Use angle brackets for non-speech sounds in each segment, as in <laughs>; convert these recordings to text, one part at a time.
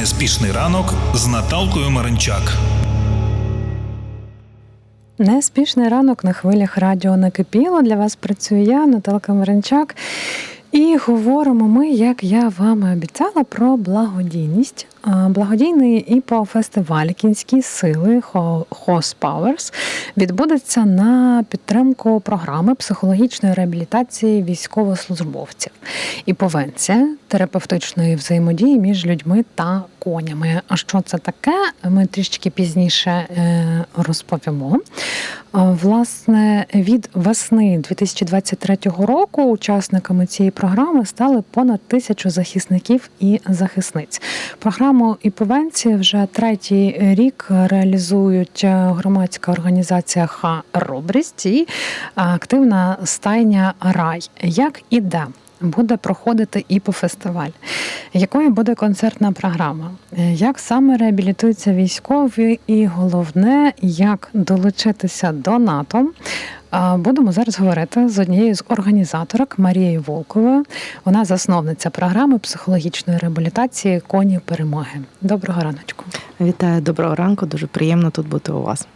Неспішний ранок з Наталкою Маринчак. Неспішний ранок на хвилях радіо накипіло. Для вас працюю я, Наталка Маринчак. І говоримо ми, як я вам обіцяла, про благодійність. Благодійний ІПО-фестиваль Кінські сили Host Powers відбудеться на підтримку програми психологічної реабілітації військовослужбовців. Іповенція терапевтичної взаємодії між людьми та конями. А що це таке? Ми трішки пізніше е, розповімо. Власне, від весни 2023 року учасниками цієї програми стали понад тисячу захисників і захисниць. Програму «Іповенція» вже третій рік реалізують громадська організація Ха-Робрість і активна стайня Рай. Як і де? Буде проходити ІПО-фестиваль. Якою буде концертна програма? Як саме реабілітуються військові, і головне, як долучитися до НАТО? Будемо зараз говорити з однією з організаторок Марією Волковою. Вона засновниця програми психологічної реабілітації Коні перемоги. Доброго раночку. Вітаю, доброго ранку. Дуже приємно тут бути у вас.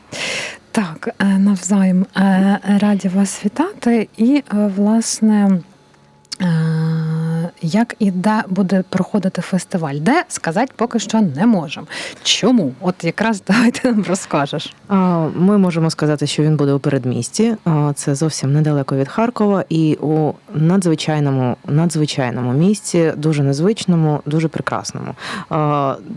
Так, е, навзаєм е, раді вас вітати. І, е, власне, е, як і де буде проходити фестиваль? Де сказати поки що не можемо. Чому? От якраз давайте нам розкажеш. Ми можемо сказати, що він буде у передмісті. Це зовсім недалеко від Харкова, і у надзвичайному, надзвичайному місці, дуже незвичному, дуже прекрасному.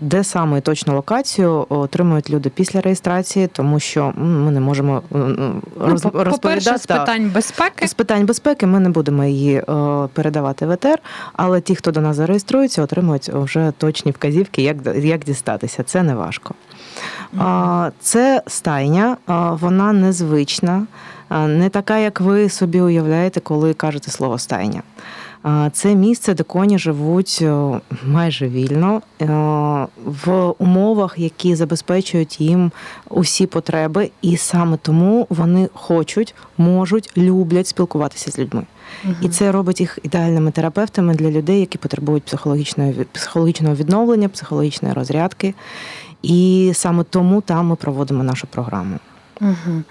Де саме точну локацію отримують люди після реєстрації, тому що ми не можемо ну, по- по-перше, з питань безпеки. З питань безпеки ми не будемо її е, передавати в етер, але ті, хто до нас зареєструється, отримують вже точні вказівки, як, як дістатися. Це не важко. Це стайня, вона незвична, не така, як ви собі уявляєте, коли кажете слово стайня. Це місце, де коні живуть майже вільно в умовах, які забезпечують їм усі потреби, і саме тому вони хочуть, можуть, люблять спілкуватися з людьми. І це робить їх ідеальними терапевтами для людей, які потребують психологічної психологічного відновлення, психологічної розрядки. І саме тому там ми проводимо нашу програму. Угу.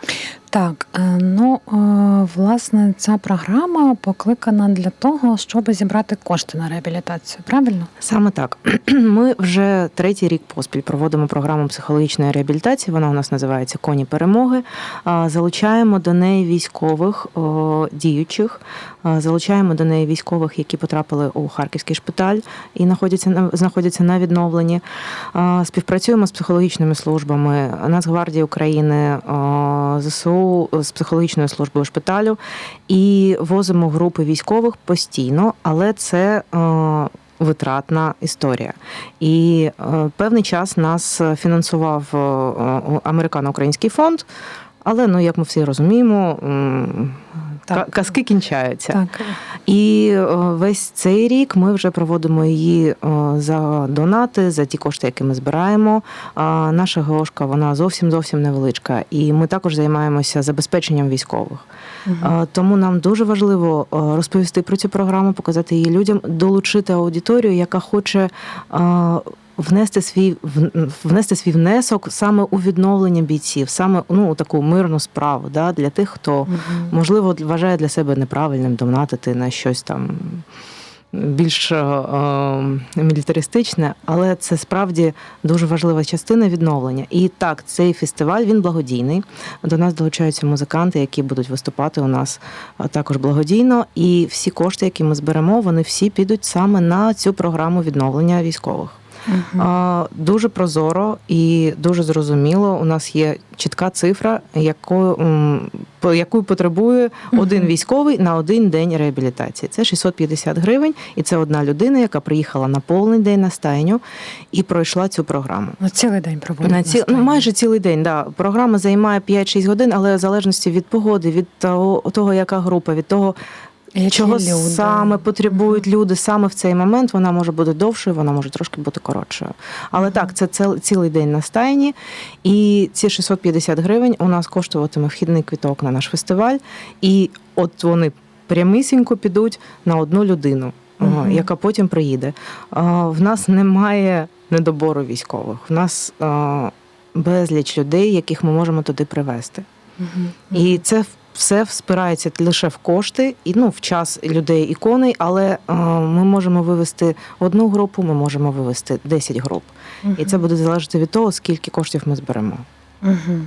Так, е, ну е, власне, ця програма покликана для того, щоб зібрати кошти на реабілітацію. Правильно? Саме так. <clears throat> Ми вже третій рік поспіль проводимо програму психологічної реабілітації. Вона у нас називається Коні перемоги. Залучаємо до неї військових діючих, залучаємо до неї військових, які потрапили у харківський шпиталь і знаходяться на знаходяться на відновленні. А, Співпрацюємо з психологічними службами Нацгвардії України, ЗСУ з психологічною службою шпиталю і возимо групи військових постійно, але це. Витратна історія, і е, певний час нас фінансував е, американо-український фонд. Але ну як ми всі розуміємо, Так. казки кінчаються. Так. І е, весь цей рік ми вже проводимо її е, за донати, за ті кошти, які ми збираємо. Наша ГОшка вона зовсім зовсім невеличка, і ми також займаємося забезпеченням військових. Е, Тому нам дуже важливо е, розповісти про цю програму, показати її людям, долучити аудиторію, яка хоче. Внести свій внести свій внесок саме у відновлення бійців, саме ну у таку мирну справу, да, для тих, хто Мгм. можливо вважає для себе неправильним донатити на щось там більш е, е, мілітаристичне, але це справді дуже важлива частина відновлення. І так, цей фестиваль він благодійний. До нас долучаються музиканти, які будуть виступати у нас е, також благодійно. І всі кошти, які ми зберемо, вони всі підуть саме на цю програму відновлення військових. А, Дуже прозоро і дуже зрозуміло. У нас є чітка цифра, якою, по- яку потребує один військовий на один день реабілітації. Це 650 гривень, і це одна людина, яка приїхала на повний день на стайню і пройшла цю програму. Ну, цілий день проводить. На ці, ну, майже цілий день. Да. Програма займає 5-6 годин, але в залежності від погоди, від того, того яка група, від того, чого саме потребують люди саме в цей момент, вона може бути довшою, вона може трошки бути коротшою. Але так, це цілий день на стайні, і ці 650 гривень у нас коштуватиме вхідний квіток на наш фестиваль, і от вони прямисінько підуть на одну людину. Мгм. яка потім приїде. В нас немає недобору військових. У нас безліч людей, яких ми можемо туди привезти. Мгм. І це все спирається лише в кошти, і ну в час людей і коней, але е, ми можемо вивести одну групу, ми можемо вивести 10 груп. І це буде залежати від того, скільки коштів ми зберемо. Угу.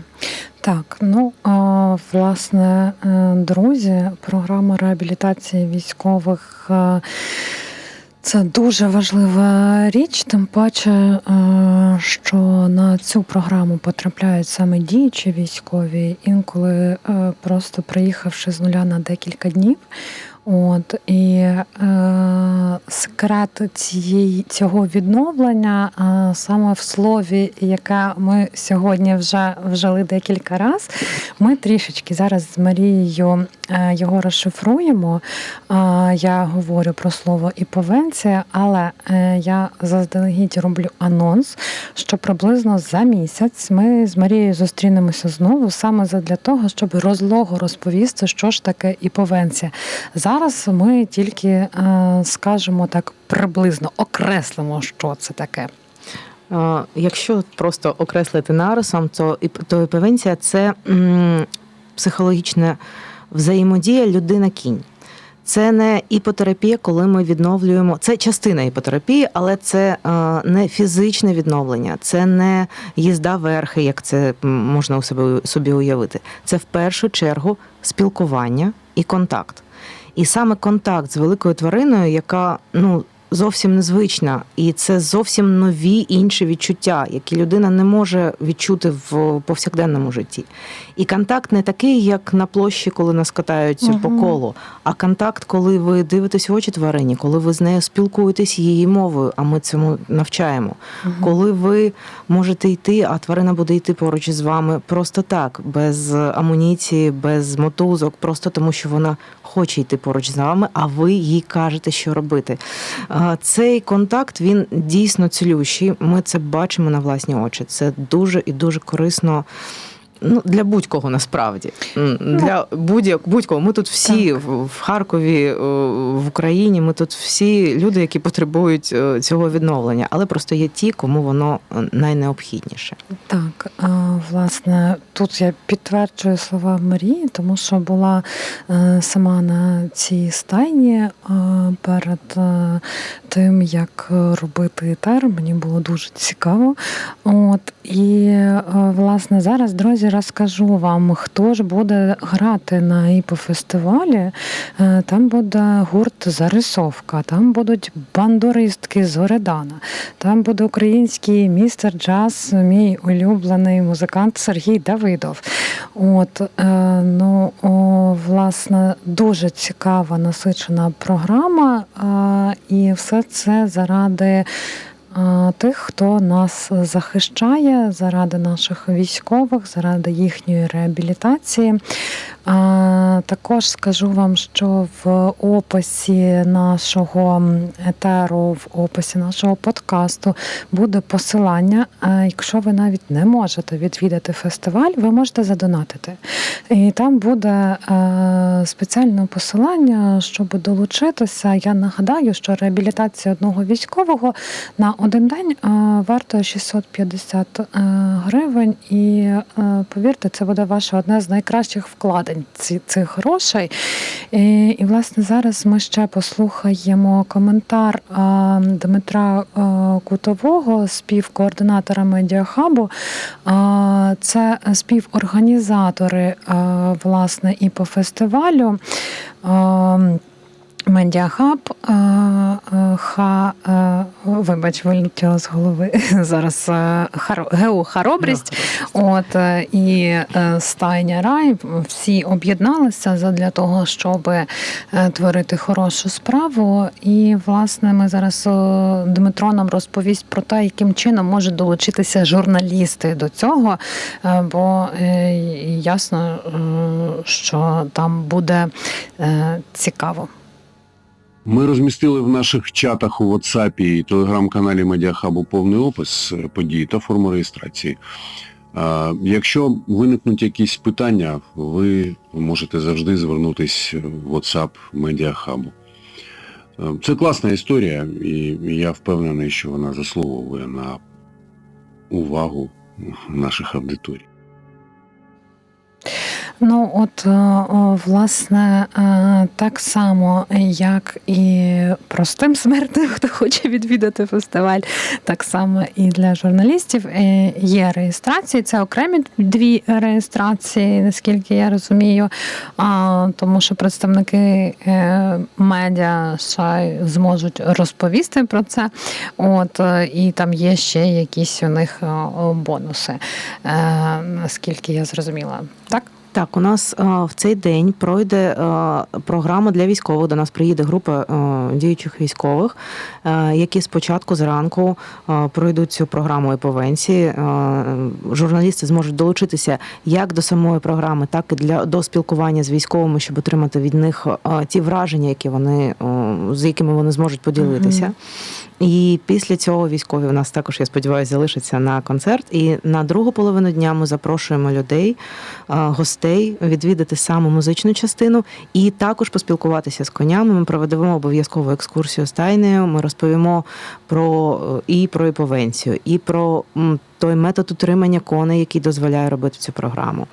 Так, ну а, власне, е, друзі, програма реабілітації військових. Це дуже важлива річ, тим паче, е, що на цю програму потрапляють саме діючі військові, інколи е, просто приїхавши з нуля на декілька днів. От і е, секрет цієї цього відновлення е, саме в слові, яке ми сьогодні вже вжили декілька разів. Ми трішечки зараз з Марією е, його розшифруємо. Е, я говорю про слово іповенція, але е, я заздалегідь роблю анонс, що приблизно за місяць ми з Марією зустрінемося знову саме для того, щоб розлого розповісти, що ж таке іповенція. Зараз ми тільки е, скажемо так приблизно окреслимо, що це таке. Е, Якщо просто окреслити нарисом, то то іпевенція це психологічна взаємодія людина-кінь. Це не іпотерапія, коли ми відновлюємо. Це частина іпотерапії, але це е, не фізичне відновлення, це не їзда верхи, як це можна у собі уявити. Це в першу чергу спілкування і контакт. І саме контакт з великою твариною, яка ну зовсім незвична, і це зовсім нові інші відчуття, які людина не може відчути в повсякденному житті. І контакт не такий, як на площі, коли нас катають Мгм. по колу, а контакт, коли ви дивитесь в очі тварині, коли ви з нею спілкуєтесь її мовою, а ми цьому навчаємо. Коли ви можете йти, а тварина буде йти поруч з вами просто так, без амуніції, без мотузок, просто тому що вона хоче йти поруч з вами, а ви їй кажете, що робити. Цей контакт він дійсно цілющий. Ми це бачимо на власні очі. Це дуже і дуже корисно. Ну, для будь-кого насправді. Для будь- будь-кого. Ми тут всі в, в Харкові, е, в Україні, ми тут всі люди, які потребують е, цього відновлення, але просто є ті, кому воно е, найнеобхідніше. Так, власне, тут я підтверджую слова Марії, тому що була сама на цій стайні перед тим, як робити етер. Мені було дуже цікаво. От і власне зараз, друзі, розкажу вам, хто ж буде грати на іпофестивалі. Е, Там буде гурт Зарисовка, там будуть бандуристки з Оредана, там буде український містер джаз, мій улюблений музикант Сергій Давидов. От е, ну власне дуже цікава насичена програма, е, і все це заради. Тих, хто нас захищає заради наших військових, заради їхньої реабілітації. Також скажу вам, що в описі нашого етеру, в описі нашого подкасту буде посилання. Якщо ви навіть не можете відвідати фестиваль, ви можете задонатити. І там буде е, спеціальне посилання, щоб долучитися. Я нагадаю, що реабілітація одного військового на один день е, вартує 650 е, гривень, і повірте, це буде ваше одне з найкращих вкладень цих грошей. І, власне зараз ми ще послухаємо коментар Дмитра Кутового, співкоординатора медіахабу. Це співорганізатори власне і по фестивалю. Медіахаб ха, вибач, вилетіло з голови <laughs> зараз ГУ Харобрість. От е, і е, стайня рай всі об'єдналися для того, щоб е, творити хорошу справу. І власне ми зараз Дмитро нам розповість про те, яким чином можуть долучитися журналісти до цього, бо ясно, що там буде цікаво. Ми розмістили в наших чатах у WhatsApp і телеграм-каналі Медіахабу повний опис е, подій та форму реєстрації. Якщо виникнуть якісь питання, ви можете завжди звернутися в WhatsApp Медіахабу. Е, Це класна історія, і я впевнений, що вона заслуговує на увагу наших аудиторій. Ну, от, е, власне, е, так само, як і простим смертним, <laughs> хто хоче відвідати фестиваль, так само і для журналістів е, є реєстрації. Це окремі дві реєстрації, наскільки я розумію, тому що представники медіа ще зможуть розповісти про це. От, і там є ще якісь у них бонуси, наскільки я зрозуміла. Так? Так, у нас е, в цей день пройде е, програма для військових. До нас приїде група е, діючих військових, які спочатку зранку пройдуть цю програму еповенції. Е, Журналісти зможуть долучитися як до самої програми, так і для до спілкування з військовими, щоб отримати від них ті враження, які вони з якими вони зможуть поділитися. І після цього військові у нас також, я сподіваюся, залишаться на концерт. І на другу половину дня ми запрошуємо людей, а, гостей відвідати саме музичну частину і також поспілкуватися з конями. Ми проведемо обов'язкову екскурсію з тайнею. Ми розповімо про е, і про іповенцію, і про той метод утримання коней, який дозволяє робити цю програму.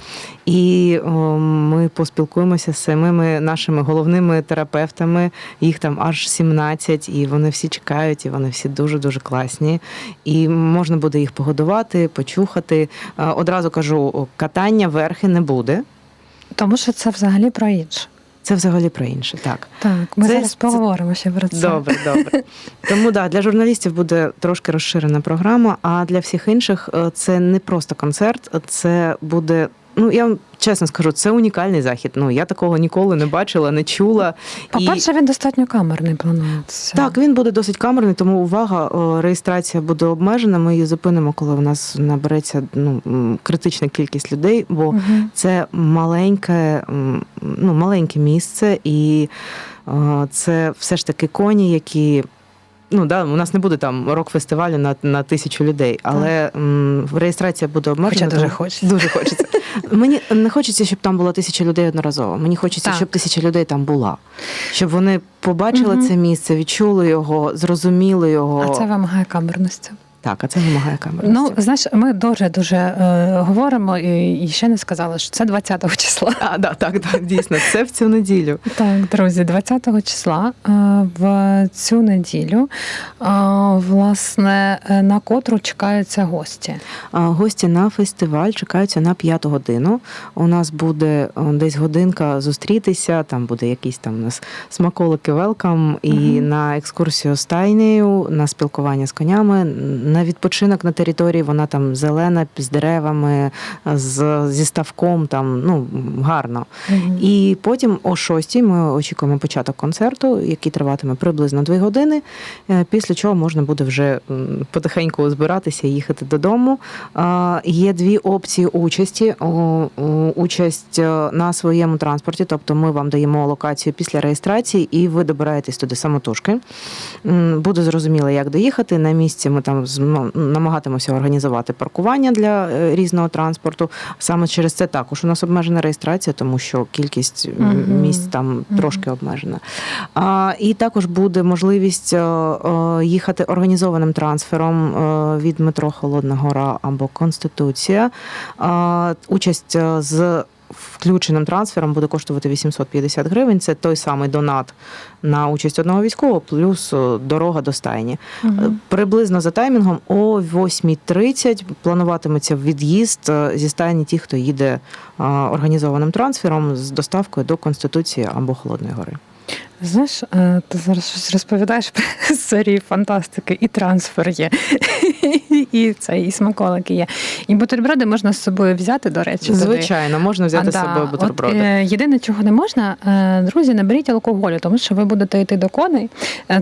І о, ми поспілкуємося з самими нашими головними терапевтами. Їх там аж 17, і вони всі чекають, і вони всі дуже дуже класні. І можна буде їх погодувати, почухати. Е, Одразу кажу, катання верхи не буде. Тому що це взагалі про інше. Це взагалі про інше. Так. Так, ми Це- зараз це- поговоримо ще про це. Добре, добре. Тому да, для журналістів буде трошки розширена програма, а для всіх інших е, це не просто концерт, це буде. Ну, я вам чесно скажу, це унікальний захід. Ну, я такого ніколи не бачила, не чула. По-перше, він достатньо камерний планується. Так, він буде досить камерний, тому увага, реєстрація буде обмежена. Ми її зупинимо, коли у нас набереться ну, критична кількість людей, бо Мгм. це маленьке, ну, маленьке місце, і це все ж таки коні, які. Ну да, у нас не буде там рок-фестивалю на, на тисячу людей, але м, реєстрація буде обмежена. Хоча дуже тому- хочеться. Дуже хочеться. <laughs> Мені не хочеться, щоб там було тисяча людей одноразово. Мені хочеться, Так. щоб тисяча людей там була. Щоб вони побачили Мгм. це місце, відчули його, зрозуміли його. А це вимагає камерності. Так, а це вимагає камери. Ну, знаєш, ми дуже дуже е, говоримо і, і ще не сказали, що це 20-го числа. а, да, так, так, дійсно, це в цю неділю. Так, друзі, 20-го числа е, в цю неділю, е, власне, е, на котру чекаються гості. А, Гості на фестиваль чекаються на п'яту годину. У нас буде е, десь годинка зустрітися. Там буде якісь там у нас смаколики велкам, і Мгм. на екскурсію з тайнею, на спілкування з конями, на відпочинок на території. Вона там зелена з деревами, з, зі ставком. Там ну гарно. І потім о 6 ми очікуємо початок концерту, який триватиме приблизно 2 години. е, Після чого можна буде вже потихеньку збиратися і їхати додому. Є дві опції участі: участь е, на своєму транспорті, тобто ми вам даємо локацію після реєстрації, і ви добираєтесь туди самотужки. Буде зрозуміло, як доїхати. На місці ми там намагатимося організувати паркування для е, різного транспорту. Саме через це також у нас обмежена реєстрація, тому що кількість місць там трошки обмежена. А, і також буде можливість е, е, їхати організованим трансфером від метро Холодна Гора або Конституція. Участь з включеним трансфером буде коштувати 850 гривень. Це той самий донат на участь одного військового, плюс е, дорога до стайні. Угу. Приблизно за таймінгом о 8.30 плануватиметься від'їзд е, зі стайні ті, хто їде організованим трансфером з доставкою до Конституції або Холодної Гори. Знаєш, е, ти зараз щось розповідаєш про <laughs> серії фантастики, і трансфер є, <laughs> і це, і смаколики є. І бутерброди можна з собою взяти, до речі. туди. Звичайно, можна взяти А, з да. собою бутерброди. От, е, єдине, чого не можна, е, друзі, не беріть алкоголю, тому що ви будете йти до коней.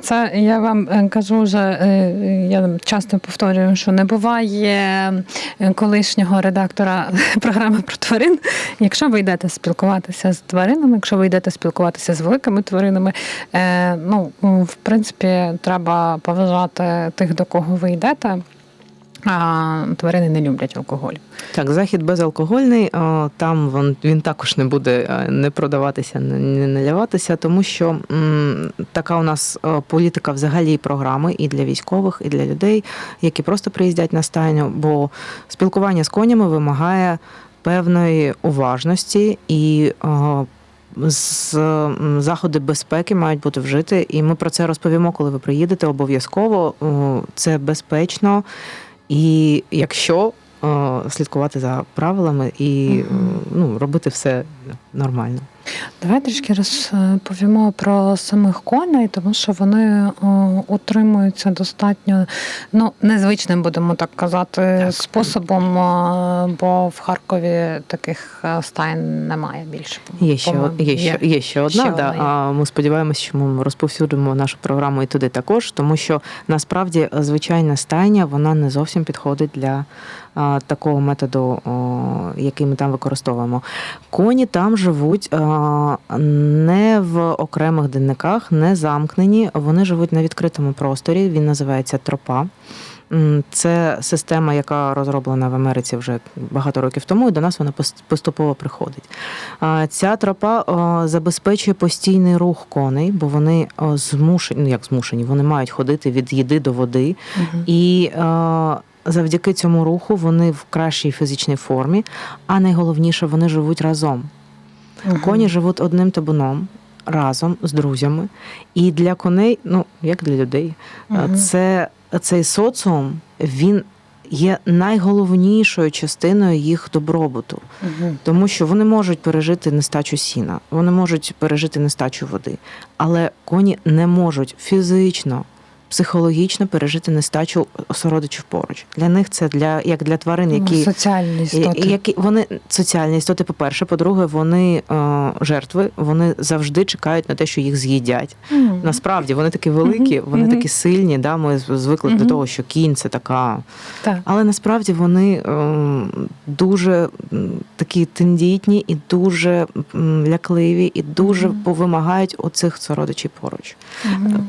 Це я вам кажу вже, е, я часто повторюю, що не буває колишнього редактора <laughs> програми про тварин. Якщо ви йдете спілкуватися з тваринами, якщо ви йдете спілкуватися з великими тваринами, е, ну в принципі треба поважати тих, до кого ви йдете. А тварини не люблять алкоголь. Так, захід безалкогольний, там він, він також не буде е, не продаватися, не, наливатися, тому що м, така у нас е, політика взагалі програми і для військових, і для людей, які просто приїздять на стайню, бо спілкування з конями вимагає певної уважності і. о, з заходи безпеки мають бути вжити, і ми про це розповімо, коли ви приїдете. Обов'язково це безпечно. І якщо е, слідкувати за правилами і е, Мгм. ну, робити все нормально. Давай трішки розповімо про самих коней, тому що вони утримуються достатньо ну, незвичним, будемо так казати, Так. способом, бо в Харкові таких е, стайн немає більше. Є ще, є, ще, є ще одна. Ще да. одна є. А ми сподіваємося, що ми розповсюдимо нашу програму і туди також, тому що насправді звичайна стайня вона не зовсім підходить для такого методу, який ми там використовуємо. Коні там живуть не в окремих денниках, не замкнені. Вони живуть на відкритому просторі. Він називається тропа. Це система, яка розроблена в Америці вже багато років тому, і до нас вона поступово приходить. Ця тропа забезпечує постійний рух коней, бо вони змушені, ну як змушені, вони мають ходити від їди до води. Мгм. І завдяки цьому руху вони в кращій фізичній формі, а найголовніше, вони живуть разом. Мгм. Коні живуть одним табуном разом з друзями. І для коней, ну як для людей, Мгм. це цей соціум він є найголовнішою частиною їх добробуту. Мгм. Тому що вони можуть пережити нестачу сіна, вони можуть пережити нестачу води, але коні не можуть фізично, психологічно пережити нестачу сородичів поруч. Для них це для як для тварин, які, Ну, соціальні істоти. які вони соціальні істоти. По-перше, по-друге, вони е, жертви, вони завжди чекають на те, що їх з'їдять. Мгм. Насправді вони такі великі, Мгм, вони мгм. такі сильні. Да, ми звикли до того, що кінь це така Так. але насправді вони ем, дуже такі тендітні і дуже лякливі, і дуже повимагають оцих сородичів поруч.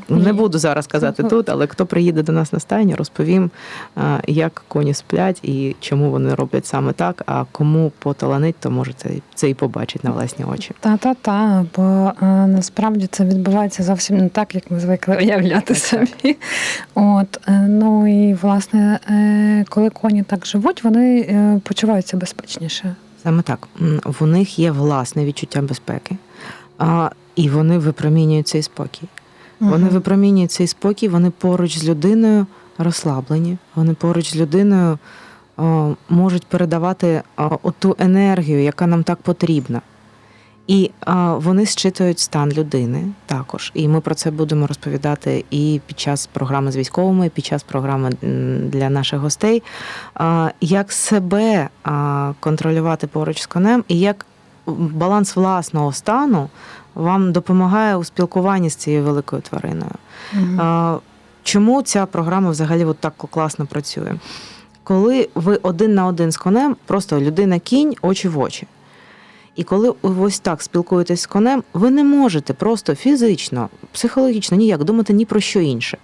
Не буду зараз казати Мгм. Тут, але хто приїде до нас на стайню, розповім, е, як коні сплять і чому вони роблять саме так. А кому поталанить, то може це, це і побачить на власні очі. Та-та-та, бо е, насправді це відбувається зовсім не так, як ми звикли уявляти Так, собі. От, е, ну і власне, коли коні так живуть, вони почуваються безпечніше. Саме так. В них є власне відчуття безпеки, а, і вони випромінюють цей спокій. Вони випромінюють цей спокій, вони поруч з людиною розслаблені, вони поруч з людиною о, можуть передавати о, оту енергію, яка нам так потрібна. І а, вони зчитують стан людини також. І ми про це будемо розповідати і під час програми з військовими, і під час програми для наших гостей, а, як себе а, контролювати поруч з конем, і як баланс власного стану вам допомагає у спілкуванні з цією великою твариною. А, Чому ця програма взагалі от так класно працює? Коли ви один на один з конем, просто людина-кінь, очі в очі. І коли ви ось так спілкуєтесь з конем, ви не можете просто фізично, психологічно ніяк думати ні про що інше.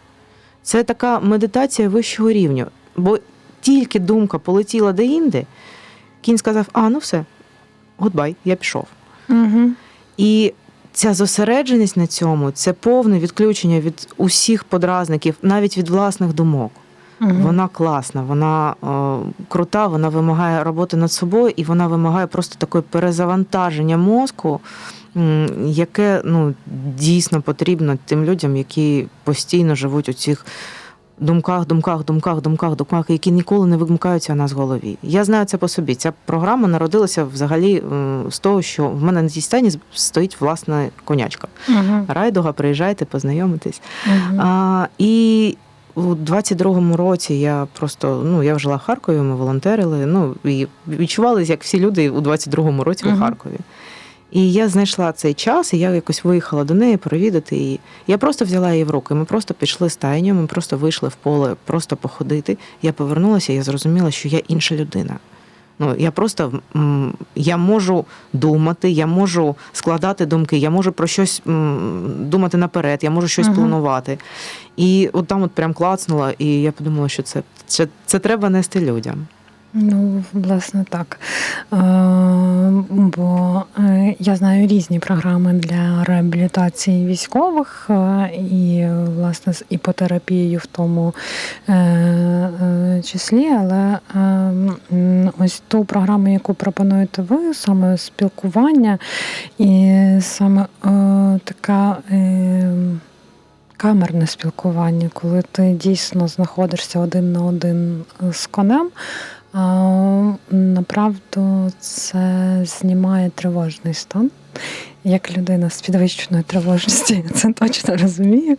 Це така медитація вищого рівня. Бо тільки думка полетіла де-інде, кінь сказав: а, ну все, гудбай, я пішов. Мгм. І ця зосередженість на цьому це повне відключення від усіх подразників, навіть від власних думок. Угу. Вона класна, вона о, крута, вона вимагає роботи над собою, і вона вимагає просто такої перезавантаження мозку, яке ну, дійсно потрібно тим людям, які постійно живуть у цих думках, думках, думках, думках, думках, які ніколи не вимикаються у нас в голові. Я знаю це по собі. Ця програма народилася взагалі з того, що в мене на цій стані стоїть власна конячка. Мгм. Райдуга, приїжджайте, познайомитись. Мгм. А, і у 22-му році я просто ну я жила в Харкові, ми волонтерили. Ну і відчували, як всі люди у 22-му році Мгм. у Харкові. І я знайшла цей час, і я якось виїхала до неї провідати її. Я просто взяла її в руки. Ми просто пішли стайню, ми просто вийшли в поле, просто походити. Я повернулася, і я зрозуміла, що я інша людина. Ну я просто я можу думати, я можу складати думки, я можу про щось думати наперед, я можу щось Мгм. планувати. І от там от прям клацнула, і я подумала, що це, це, це треба нести людям. Ну, власне, так. Е, Бо е, я знаю різні програми для реабілітації військових е, і, власне, з іпотерапією в тому числі, але е, ось ту програму, яку пропонуєте ви, саме спілкування і саме така. Камерне спілкування, коли ти дійсно знаходишся один на один з конем, направду це знімає тривожний стан. Як людина з підвищеною тривожністю, я це точно розумію.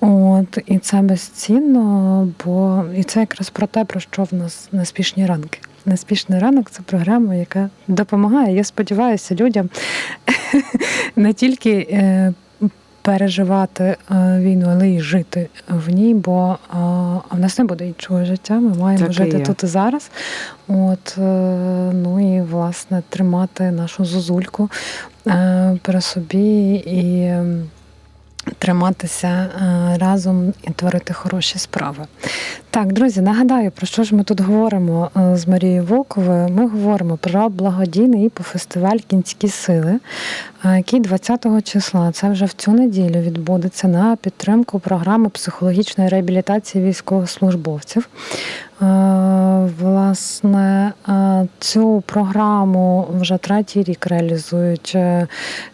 От, і це безцінно, бо і це якраз про те, про що в нас неспішні ранки. Неспішний ранок це програма, яка допомагає. Я сподіваюся, людям <laughs> не тільки е, переживати е, війну, але й жити в ній, бо е, а в нас не буде іншого життя. Ми маємо Так жити і тут і зараз. От, е, ну і власне тримати нашу зозульку при собі і. Триматися е, разом і творити хороші справи. Так, друзі, нагадаю, про що ж ми тут говоримо е, з Марією Волковою. Ми говоримо про благодійний іпофестиваль Кінські сили, е, який 20 числа, це вже в цю неділю відбудеться на підтримку програми психологічної реабілітації військовослужбовців. Е, Власне, е, цю програму вже третій рік реалізують е,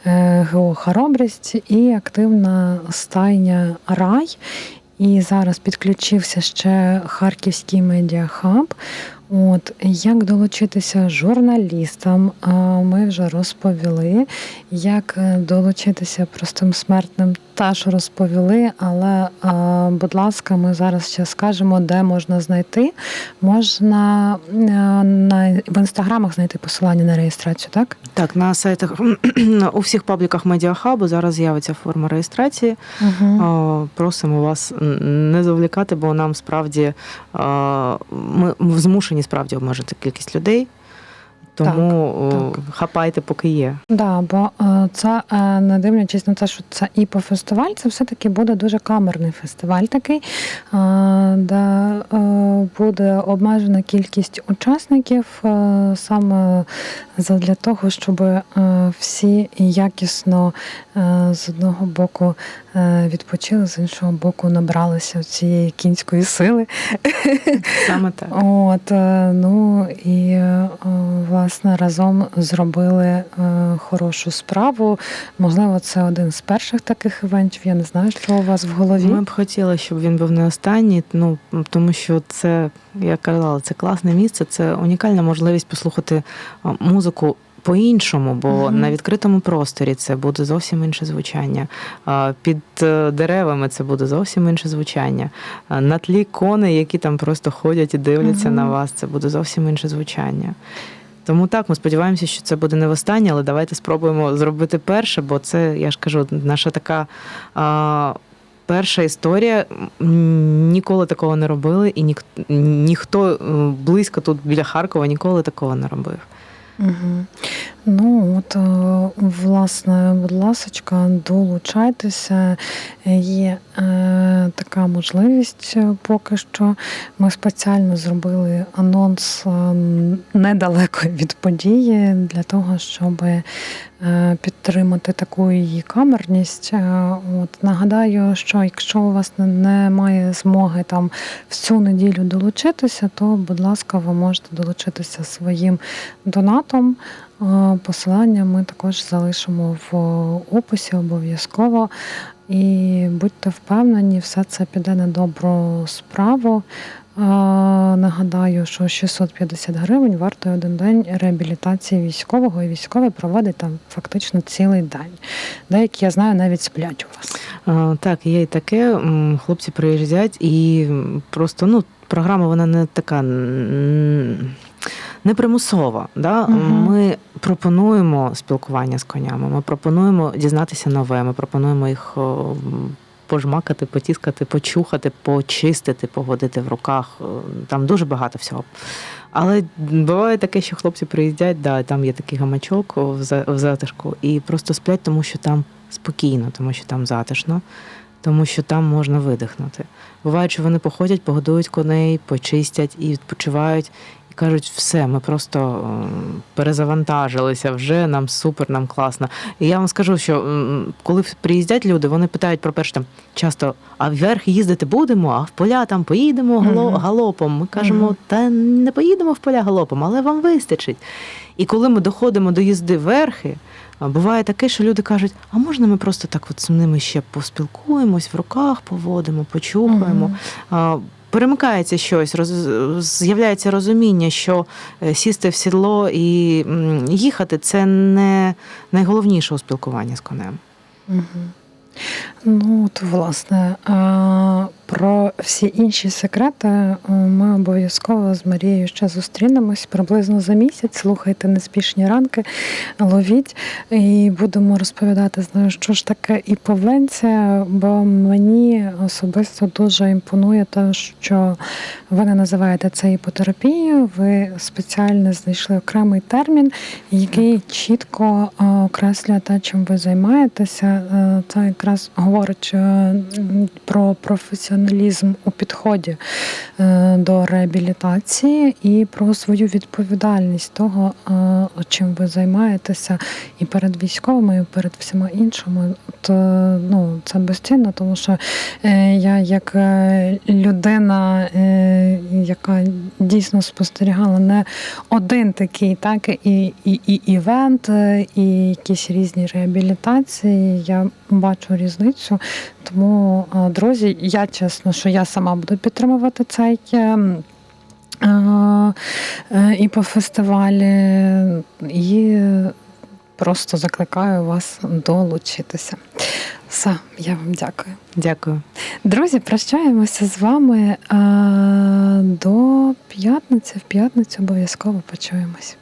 е, Хоробрість і активна стайня Рай. І зараз підключився ще Харківський медіахаб. От як долучитися журналістам, ми вже розповіли. Як е, долучитися простим смертним, теж розповіли. Але, будь ласка, ми зараз ще скажемо, де можна знайти. Можна е, в інстаграмах знайти посилання на реєстрацію, так? Так, на сайтах <clears throat> у всіх пабліках медіахабу зараз з'явиться форма реєстрації. Угу. Просимо вас не завлікати, бо нам справді ми змушені справді обмежити кількість людей. Тому о, так. хапайте, поки є. Да, бо е, це е, не дивлячись на те, що це іпо-фестиваль, це все-таки буде дуже камерний фестиваль такий, е, де буде обмежена кількість учасників саме для того, щоб всі якісно з одного боку відпочили, з іншого боку набралися цієї кінської сили. Саме так. <laughs> От, ну і е, власне разом зробили е, хорошу справу. Можливо, це один з перших таких івентів. Я не знаю, що у вас в голові. Ми б хотіли, щоб він був не останній, ну тому що це, як казала, це класне місце, це унікальна можливість послухати музику. По-іншому, бо Мгм. на відкритому просторі це буде зовсім інше звучання. Під е, деревами це буде зовсім інше звучання. На тлі коней, які там просто ходять і дивляться Мгм. на вас, це буде зовсім інше звучання. Тому так, ми сподіваємося, що це буде не востаннє, але давайте спробуємо зробити перше, бо це, я ж кажу, наша така. А, Перша історія ніколи такого не робили, і нік, ніхто е, близько тут біля Харкова ніколи такого не робив. Угу. Ну от, е, власне, будь ласочка, долучайтеся. Є е, така можливість е, поки що. Ми спеціально зробили анонс е, недалеко від події для того, щоб підтримати таку її камерність. От нагадаю, що якщо у вас немає змоги там в цю неділю долучитися, то, будь ласка, ви можете долучитися своїм донатом. Е, Посилання ми також залишимо в описі обов'язково. І будьте впевнені, все це піде на добру справу. Е, Нагадаю, що 650 гривень вартує один день реабілітації військового, і військовий проводить там фактично цілий день. Деякі, я знаю, навіть сплять у вас. Так, є і таке. Хлопці приїжджають і просто ну, програма вона не така не примусова. Да? Мгм. Ми пропонуємо спілкування з конями, ми пропонуємо дізнатися нове, ми пропонуємо їх пожмакати, потіскати, почухати, почистити, поводити в руках. Там дуже багато всього. Але буває таке, що хлопці приїздять, да, там є такий гамачок в затишку, і просто сплять, тому що там спокійно, тому що там затишно, тому що там можна видихнути. Буває, що вони походять, погодують коней, почистять і відпочивають. І кажуть, все, ми просто ем, перезавантажилися вже, нам супер, нам класно. І я вам скажу, що коли приїздять люди, вони питають про перше там часто, а вверх їздити будемо, а в поля там поїдемо галопом. Ми кажемо, та не поїдемо в поля галопом, але вам вистачить. І коли ми доходимо до їзди верхи, буває таке, що люди кажуть, а можна ми просто так от з ними ще поспілкуємось, в руках поводимо, почухаємо. Перемикається щось, роз, з'являється розуміння, що е, сісти в сідло і їхати це не найголовніше у спілкуванні з конем. Угу. Ну, от, власне, а, про всі інші секрети е, ми обов'язково з Марією ще зустрінемось приблизно за місяць. Слухайте неспішні ранки, ловіть і будемо розповідати з нею, що ж таке іповенція, бо мені особисто дуже імпонує те, що ви не називаєте це іпотерапією, ви спеціально знайшли окремий термін, який чітко е, окреслює те, чим ви займаєтеся. Е, Це якраз говорить про професіоналізм у підході е, до реабілітації і про свою відповідальність того, е, чим ви займаєтеся і перед військовими, і перед всіма іншими. От, е, ну, це безцінно, тому що я як людина, яка дійсно спостерігала не один такий, так і, і, і івент, і якісь різні реабілітації. Я бачу різницю. Тому, е, друзі, я чесно, що я сама буду підтримувати цей. е, е, І по фестивалі, і просто закликаю вас долучитися. Все, я вам дякую. Дякую. Друзі, прощаємося з вами до п'ятниці. В п'ятницю обов'язково почуємось.